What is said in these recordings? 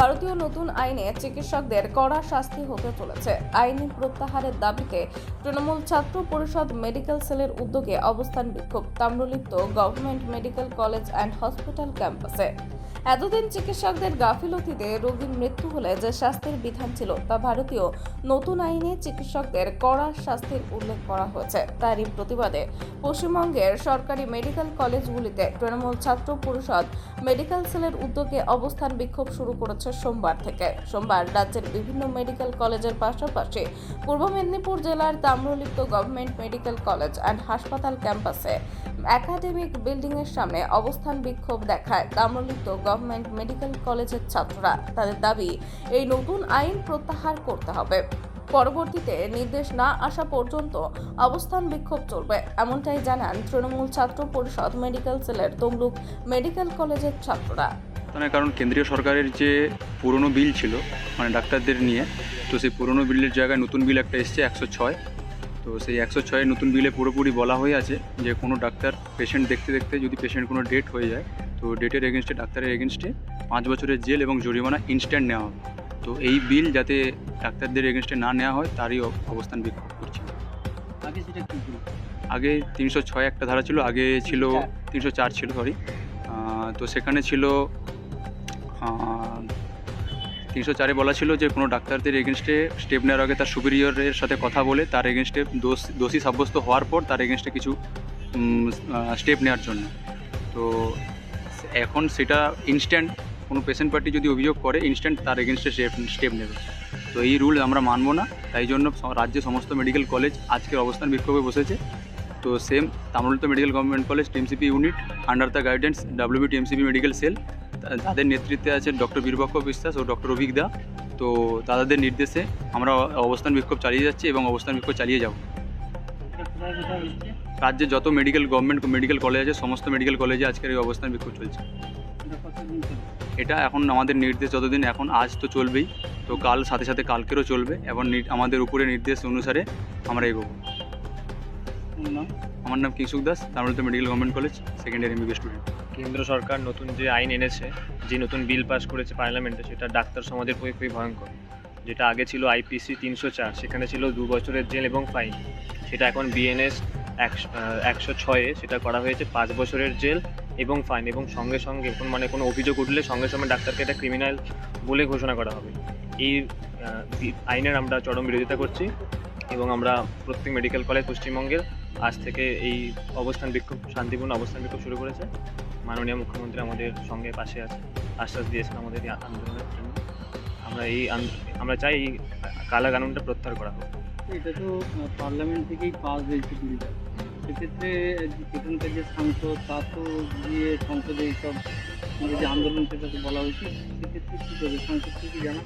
ভারতীয় নতুন আইনে চিকিৎসকদের কড়া শাস্তি হতে চলেছে। আইনি প্রত্যাহারের দাবিতে তৃণমূল ছাত্র পরিষদ মেডিকেল সেলের উদ্যোগে অবস্থান বিক্ষোভ, Tamralipta government medical college and hospital ক্যাম্পাসে। এতদিন চিকিৎসকদের গাফিলতিতে রোগীর মৃত্যু হলে যে শাস্তির বিধান ছিল তা ভারতীয় নতুন আইনে চিকিৎসকদের কড়া শাস্তির উল্লেখ করা হয়েছে। তারই প্রতিবাদে পশ্চিমবঙ্গের সরকারি মেডিকেল কলেজগুলিতে তৃণমূল ছাত্র পরিষদ মেডিকেল সেলের উদ্যোগে অবস্থান বিক্ষোভ শুরু করেছে সোমবার থেকে। সোমবার রাজ্যের বিভিন্ন মেডিকেল কলেজের পাশাপাশি পূর্ব মেদিনীপুর জেলার Tamralipta government medical college and হাসপাতাল ক্যাম্পাসে একাডেমিক বিল্ডিং এর সামনে অবস্থান বিক্ষোভ দেখায় তাম্রলিপ্ত গভর্নমেন্ট মেডিকেল কলেজের ছাত্ররা তাদের দাবি, এই নতুন আইন প্রত্যাহার করতে হবে। পরবর্তীতে নির্দেশ না আসা পর্যন্ত অবস্থান বিক্ষোভ চলবে। এমনটাই জানান তৃণমূল ছাত্র পরিষদ মেডিকেল সেলের তমলুক মেডিকেল কলেজের ছাত্ররা। কারণ কেন্দ্রীয় সরকারের যে পুরনো বিল ছিল মানে ডাক্তারদের নিয়ে, তো সেই পুরনো বিলের জায়গায় নতুন বিল একটা এসছে একশো ছয়। তো সেই একশো ছয়ের নতুন বিলে পুরোপুরি বলা হয়ে আছে যে কোনো ডাক্তার পেশেন্ট দেখতে দেখতে যদি পেশেন্ট কোনো ডেট হয়ে যায় তো ডেটের এগেনস্টে ডাক্তারের এগেনস্টে পাঁচ বছরের জেল এবং জরিমানা ইনস্ট্যান্ট নেওয়া হবে। তো এই বিল যাতে ডাক্তারদের এগেনস্টে না নেওয়া হয় তারই অবস্থান বিক্ষোভ করছি। আগে সেটা কি আগে তিনশো ছয় একটা ধারা ছিল আগে ছিল তিনশো চার। ছিল সরি তো সেখানে ছিল তিনশো চারে বলা ছিল যে কোনো ডাক্তারদের এগেনস্টে স্টেপ নেওয়ার আগে তার সুপিরিয়রের সাথে কথা বলে তার এগেনস্টে দোষ দোষী সাব্যস্ত হওয়ার পর তার এগেনস্টে কিছু স্টেপ নেওয়ার জন্য। তো এখন সেটা ইনস্ট্যান্ট কোনো পেশেন্ট পার্টি যদি অভিযোগ করে ইনস্ট্যান্ট তার এগেনস্টে স্টেপ নেবে। তো এই রুল আমরা মানবো না। তাই জন্য রাজ্যে সমস্ত মেডিকেল কলেজ আজকের অবস্থান বিক্ষোভে বসেছে। তো same Tamil Nadu medical government college TMCP unit under the guidance WB TMCP medical cell তাদের নেতৃত্বে আছে ডক্টর বীরপক্ষ বিশ্বাস ও ডক্টর অভিক দা। তো তাদের নির্দেশে আমরা অবস্থান বিক্ষোভ চালিয়ে যাচ্ছি এবং অবস্থান বিক্ষোভ চালিয়ে যাব। রাজ্যে যত মেডিকেল গভর্নমেন্ট মেডিকেল কলেজ আছে, সমস্ত মেডিকেল কলেজে আজকের এই অবস্থান বিক্ষোভ চলছে। এটা এখন আমাদের নির্দেশ যতদিন এখন, আজ তো চলবেই। তো কাল, সাথে সাথে কালকেরও চলবে। এবং আমাদের উপরে নির্দেশ অনুসারে আমরা এগোবো। আমার নাম Kingshuk Das, Tamil Nadu medical government college second year MBBS student কেন্দ্র সরকার নতুন যে আইন এনেছে, যে নতুন বিল পাস করেছে পার্লামেন্টে সেটা ডাক্তার সমাজের পক্ষে খুবই ভয়ঙ্কর। যেটা আগে ছিল আইপিসি তিনশো চার, সেখানে ছিল দু বছরের জেল এবং ফাইন সেটা এখন বিএনএস একশো ছয়ে সেটা করা হয়েছে, পাঁচ বছরের জেল এবং ফাইন এবং সঙ্গে সঙ্গে মানে কোনো অভিযোগ উঠলে সঙ্গে সঙ্গে ডাক্তারকে এটা ক্রিমিনাল বলে ঘোষণা করা হবে। এই আইনের আমরা চরম বিরোধিতা করছি এবং আমরা প্রত্যেক মেডিকেল কলেজ পশ্চিমবঙ্গের আজ থেকে এই অবস্থান বিক্ষোভ, শান্তিপূর্ণ অবস্থান বিক্ষোভ শুরু করেছে। মাননীয় মুখ্যমন্ত্রী আমাদের সঙ্গে পাশে আছে, আশ্বাস দিয়েছেন আমাদের এই আন্দোলনের জন্য। আমরা এই আমরা চাই এই কালা কানুনটা প্রত্যাহার করা হোক। এটা তো পার্লামেন্ট থেকেই পাস হয়েছে। সেক্ষেত্রে এখানকার যে সাংসদ তার তো গিয়ে সংসদে এইসব মানে যে আন্দোলন সেটা তো বলা উচিত। সেক্ষেত্রে কী করবে? সাংসদকে কি জানা?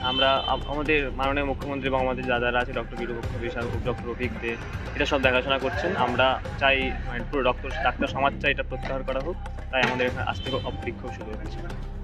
আমরা আমাদের মাননীয় মুখ্যমন্ত্রী এবং আমাদের যারা আছে, ডক্টর বীরভক্ষ বিশাল ডক্টর অভিক দে এটা সব দেখাশোনা করছেন। আমরা চাই মানে পুরো ডক্টর ডাক্তার সমাজ চাই এটা প্রত্যাহার করা হোক। তাই আমাদের এখানে আজ থেকে অপ- শুরু হয়েছে।